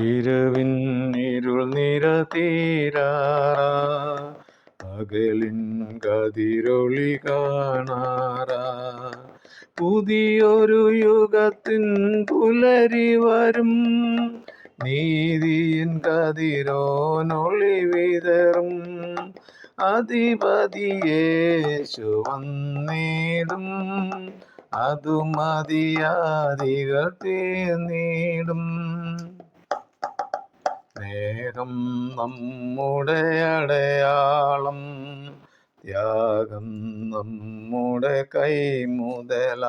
ഇരുവിൻ ഇരുൾ നിര തീരാറാ. പകലിൻ കതിരൊളി കാണാറ. പുതിയൊരു യുഗത്തിൻ പുലരി വരും. നീതിയിൻ കതിരോനൊളി വിതറും. അധിപതിയേശു വന്നിടും. അതു മതിയാദികൾ തീർന്നിടും. നേരം നമ്മുടെ അടയാളം. ത്യാഗം നമ്മുടെ കൈമുതല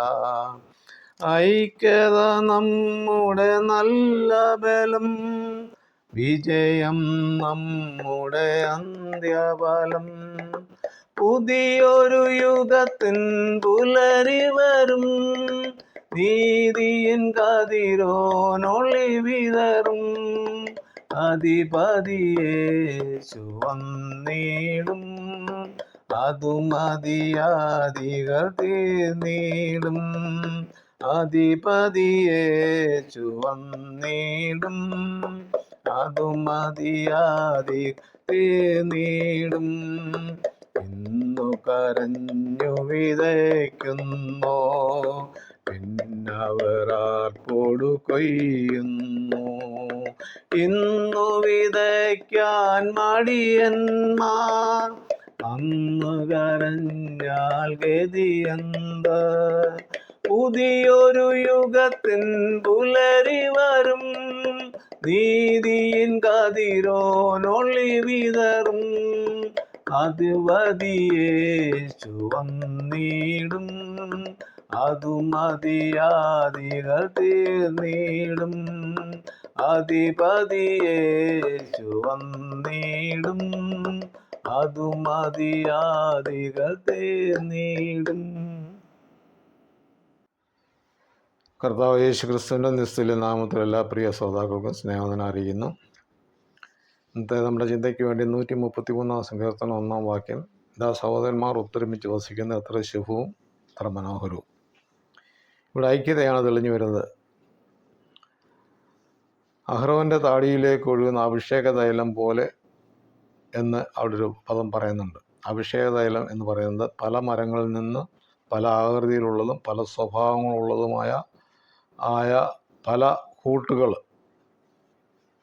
ഐക്യത നമ്മുടെ നല്ല ബലം. വിജയം നമ്മുടെ അന്ത്യബലം. പുതിയൊരു യുഗത്തിൻ പുലരി വരും. നീതിയിൻ കതിരോനൊളി വിതറും. അധിപതിയേശു വന്നീടും. അതും അതിയാദികൾ തീർന്നീടും അധിപതിയേശു വന്നീടും. അതും അതിയാദി തീർന്നീടും ഇന്നു കരഞ്ഞു വിതയ്ക്കാൻ മടിയന്മാർ? അന്ന് കരഞ്ഞാൽ ഗതിയന്ത പുതിയൊരു യുഗത്തിൻ പുലരി വരും. നീതിയിൻ കതിരോനൊളി വിതറും. അതുവതിയേശു ചുവന്നീടും. അതുമതിയാദികൾ മതിയാദികൾ തീർന്നിടും. അധിപതിയേശു വന്നിടും. അതും മതിയാദികൾ തീർന്നിടും കർത്താവ് യേശു ക്രിസ്തുവിന്റെ നിസ്തുല്യ നാമത്തിൽ എല്ലാ പ്രിയ ശ്രോതാക്കൾക്കും സ്നേഹം അറിയിക്കുന്നു ഇന്നത്തെ നമ്മുടെ ചിന്തയ്ക്ക് വേണ്ടി നൂറ്റി മുപ്പത്തി മൂന്നാം സങ്കീർത്തനം ഒന്നാം വാക്യം. ഇതാ സഹോദരന്മാർ ഒത്തൊരുമിച്ച് വസിക്കുന്ന എത്ര ശുഭവും എത്ര മനോഹരവും. ഇവിടെ ഐക്യതയാണ് തെളിഞ്ഞു വരുന്നത്. അഹ്റോന്റെ താടിയിലേക്ക് ഒഴുകുന്ന അഭിഷേക തൈലം പോലെ എന്ന് അവിടെ ഒരു പദം പറയുന്നുണ്ട്. അഭിഷേക തൈലം എന്ന് പറയുന്നത് പല മരങ്ങളിൽ നിന്ന് പല ആകൃതിയിലുള്ളതും പല സ്വഭാവങ്ങളുള്ളതുമായ ആയ പല കൂട്ടുകൾ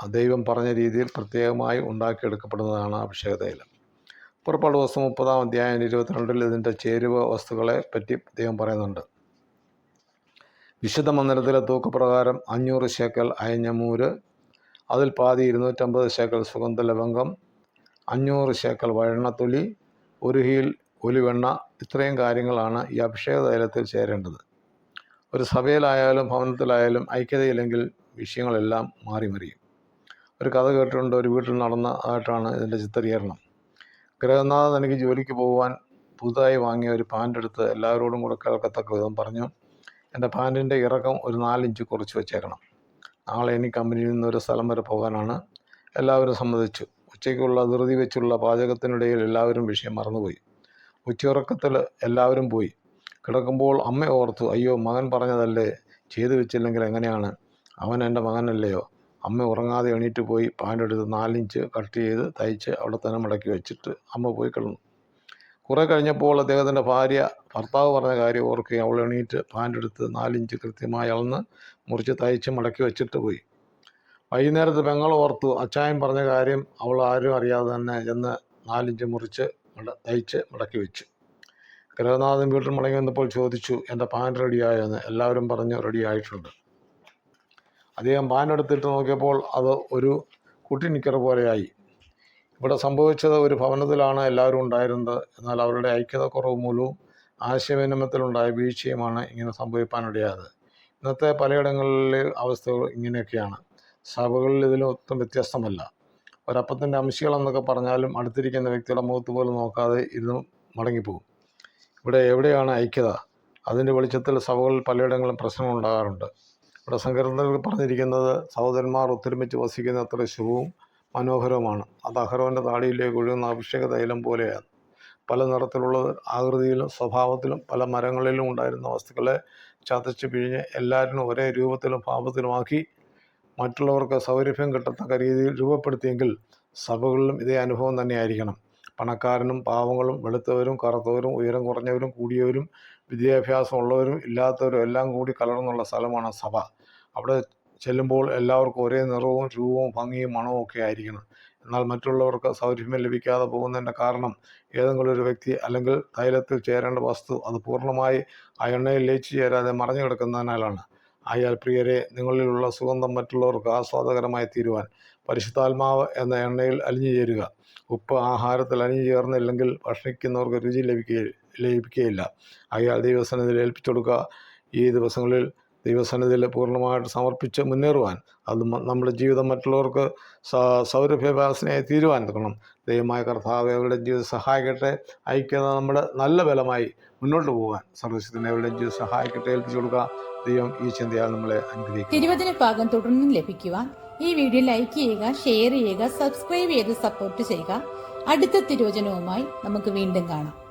ദൈവം പറഞ്ഞ രീതിയിൽ പ്രത്യേകമായി ഉണ്ടാക്കിയെടുക്കപ്പെടുന്നതാണ് അഭിഷേക തൈലം. പുറപ്പാട് ദിവസം മുപ്പതാം അധ്യായം ഇരുപത്തിരണ്ടിൽ ഇതിന്റെ ചേരുവ വസ്തുക്കളെ പറ്റി ദൈവം പറയുന്നുണ്ട്. വിശുദ്ധ മന്ദിരത്തിലെ തൂക്കപ്രകാരം അഞ്ഞൂറ് ശേക്കൽ അയഞ്ഞമൂര് അതിൽ പാതി ഇരുന്നൂറ്റമ്പത് ശേക്കൽ സുഗന്ധ ലവംഗം അഞ്ഞൂറ് ശേക്കൽ വഴണത്തൊലി ഒരു ഹീൽ ഒലിവെണ്ണ ഇത്രയും കാര്യങ്ങളാണ് ഈ അഭിഷേക തൈലത്തിൽ ചേരേണ്ടത്. ഒരു സഭയിലായാലും ഭവനത്തിലായാലും ഐക്യതയില്ലെങ്കിൽ വിഷയങ്ങളെല്ലാം മാറി മറിയും. ഒരു കഥ കേട്ടിട്ടുണ്ട് ഒരു വീട്ടിൽ നടന്നതായിട്ടാണ് ഇതിന്റെ ചിത്രീകരണം. ഗ്രഹനാഥൻ എനിക്ക് ജോലിക്ക് പോകുവാൻ പുതുതായി വാങ്ങിയ ഒരു പാന്റ് എടുത്ത് എല്ലാവരോടും കൂടെ കേൾക്കത്തക്ക വിധം പറഞ്ഞു. എന്റെ പാന്റിന്റെ ഇറക്കം ഒരു നാലിഞ്ച് കുറച്ച് വെച്ചേക്കണം. നാളെ ഇനി കമ്പനിയിൽ നിന്ന് ഒരു സ്ഥലം വരെ പോകാനാണ് എല്ലാവരും സമ്മതിച്ചു. ഉച്ചയ്ക്കുള്ള ധൃതി വെച്ചുള്ള പാചകത്തിനിടയിൽ എല്ലാവരും വിഷയം മറന്നുപോയി. ഉച്ചയുറക്കത്തിൽ എല്ലാവരും പോയി. കിടക്കുമ്പോൾ അമ്മ ഓർത്തു അയ്യോ മകൻ പറഞ്ഞതല്ലേ? ചെയ്തു വെച്ചില്ലെങ്കിൽ എങ്ങനെയാണ്? അവൻ എന്റെ മകനല്ലയോ? അമ്മ ഉറങ്ങാതെ എണീറ്റ് പോയി പാന്റ് എടുത്ത് നാലിഞ്ച് കട്ട് ചെയ്ത് തയ്ച്ച് അവിടെ തന്നെ മടക്കി വെച്ചിട്ട് അമ്മ പോയി കിടന്നു. കുറേ കഴിഞ്ഞപ്പോൾ അദ്ദേഹത്തിന്റെ ഭാര്യ ഭർത്താവ് പറഞ്ഞ കാര്യം ഓർക്കുകയും അവൾ എണീറ്റ് പാന്റ് എടുത്ത് നാലിഞ്ച് കൃത്യമായി അളന്ന് മുറിച്ച് തയ്ച്ച് മടക്കി വെച്ചിട്ട് പോയി. വൈകുന്നേരത്ത് പെങ്ങൾ ഓർത്തു അച്ചായൻ പറഞ്ഞ കാര്യം അവൾ ആരും അറിയാതെ തന്നെ ചെന്ന് നാലിഞ്ച് മുറിച്ച് തയ്ച്ച് മടക്കി വെച്ചു. ഗൃഹനാഥൻ വീട്ടിൽ മടങ്ങി വന്നപ്പോൾ ചോദിച്ചു എന്റെ പാൻ റെഡിയായെന്ന് എല്ലാവരും പറഞ്ഞു റെഡി ആയിട്ടുണ്ട്. അദ്ദേഹം പാൻ എടുത്തിട്ട് നോക്കിയപ്പോൾ അത് ഒരു കുട്ടി നിക്കർ പോലെയായി. ഇവിടെ സംഭവിച്ചത് ഒരു ഭവനത്തിലാണ് എല്ലാവരും ഉണ്ടായിരുന്നത്. എന്നാൽ അവരുടെ ഐക്യത കുറവ് മൂലവും ആശയവിനിമയത്തിലുണ്ടായ വീഴ്ചയുമാണ് ഇങ്ങനെ സംഭവിക്കാനിടയായത്. ഇന്നത്തെ പലയിടങ്ങളിലെ അവസ്ഥകൾ ഇങ്ങനെയൊക്കെയാണ്. സഭകളിൽ ഇതിലും ഒത്തും വ്യത്യസ്തമല്ല. ഒരപ്പത്തിന്റെ അംശികൾ എന്നൊക്കെ പറഞ്ഞാലും അടുത്തിരിക്കുന്ന വ്യക്തിയുടെ മുഖത്ത് പോലും നോക്കാതെ ഇരുന്ന് മടങ്ങിപ്പോകും. ഇവിടെ എവിടെയാണ് ഐക്യത? അതിന്റെ വെളിച്ചത്തിൽ സഭകളിൽ പലയിടങ്ങളിലും പ്രശ്നങ്ങൾ ഉണ്ടാകാറുണ്ട്. ഇവിടെ സംഘടനകൾ പറഞ്ഞിരിക്കുന്നത് സഹോദരന്മാർ ഒത്തൊരുമിച്ച് വസിക്കുന്ന അത്ര ശുഭവും മനോഹരവുമാണ് അത് അഹരോന്റെ താടിയിലേക്ക് ഒഴുകുന്ന അഭിഷേക തൈലം പോലെയാണ്. പല നിറത്തിലുള്ള ആകൃതിയിലും സ്വഭാവത്തിലും പല മരങ്ങളിലും ഉണ്ടായിരുന്ന വസ്തുക്കളെ ചതച്ച് പിഴിഞ്ഞ് എല്ലാവരിലും ഒരേ രൂപത്തിലും ഭാവത്തിലുമാക്കി മറ്റുള്ളവർക്ക് സൗരഭ്യം കിട്ടത്തക്ക രീതിയിൽ രൂപപ്പെടുത്തിയെങ്കിൽ സഭകളിലും ഇതേ അനുഭവം തന്നെയായിരിക്കണം. പണക്കാരനും പാവങ്ങളും വെളുത്തവരും കറുത്തവരും ഉയരം കുറഞ്ഞവരും കൂടിയവരും വിദ്യാഭ്യാസം ഉള്ളവരും ഇല്ലാത്തവരും എല്ലാം കൂടി കലർന്നുള്ള സ്ഥലമാണ് സഭ. അവിടെ ചെല്ലുമ്പോൾ എല്ലാവർക്കും ഒരേ നിറവും രൂപവും ഭംഗിയും മണവും ഒക്കെ ആയിരിക്കണം. എന്നാൽ മറ്റുള്ളവർക്ക് സൗരഭ്യം ലഭിക്കാതെ പോകുന്നതിന്റെ കാരണം ഏതെങ്കിലും ഒരു വ്യക്തി അല്ലെങ്കിൽ തൈലത്തിൽ ചേരേണ്ട വസ്തു അത് പൂർണമായി ആ എണ്ണയിൽ ലയിച്ചു ചേരാതെ മറഞ്ഞു കിടക്കുന്നതിനാലാണ്. ആയാൽ പ്രിയരെ നിങ്ങളിലുള്ള സുഗന്ധം മറ്റുള്ളവർക്ക് ആസ്വാദകരമായി തീരുവാൻ പരിശുദ്ധാത്മാവ് എന്ന എണ്ണയിൽ അലിഞ്ഞു ചേരുക. ഉപ്പ് ആഹാരത്തിൽ അലിഞ്ഞു ചേർന്നില്ലെങ്കിൽ ഭക്ഷണിക്കുന്നവർക്ക് രുചി ലഭിക്കുക ലഭിക്കുകയില്ല. അയാൾ ദൈവസനത്തിൽ ഏൽപ്പിച്ചു കൊടുക്കുക. ഈ ദിവസങ്ങളിൽ ദൈവസന്നിധിയിൽ പൂർണമായിട്ട് സമർപ്പിച്ച് മുന്നേറുവാൻ അത് നമ്മുടെ ജീവിതം മറ്റുള്ളവർക്ക് സ- സൗരഭ്യവാസനയായി തീരുവാൻ തുടങ്ങണം ദൈവമായ കർത്താവ് അവരുടെ ജീവിതം സഹായിക്കട്ടെ. ഐക്യത നമ്മുടെ നല്ല ബലമായി മുന്നോട്ട് പോകാൻ സർവശത്തിന് അവരുടെ ജീവിതം സഹായിക്കട്ടെ ഏൽപ്പിച്ചു കൊടുക്കുക. ദൈവം ഈ ചിന്തയാൽ നമ്മളെ അനുഗ്രഹിക്കും. ഇരുപതിന് ഭാഗം തുടർന്നും ലഭിക്കുവാൻ ഈ വീഡിയോ ലൈക്ക് ചെയ്യുക ഷെയർ ചെയ്യുക സബ്സ്ക്രൈബ് ചെയ്ത് സപ്പോർട്ട് ചെയ്യുക. അടുത്ത തിരുവചനവുമായി നമുക്ക് വീണ്ടും കാണാം.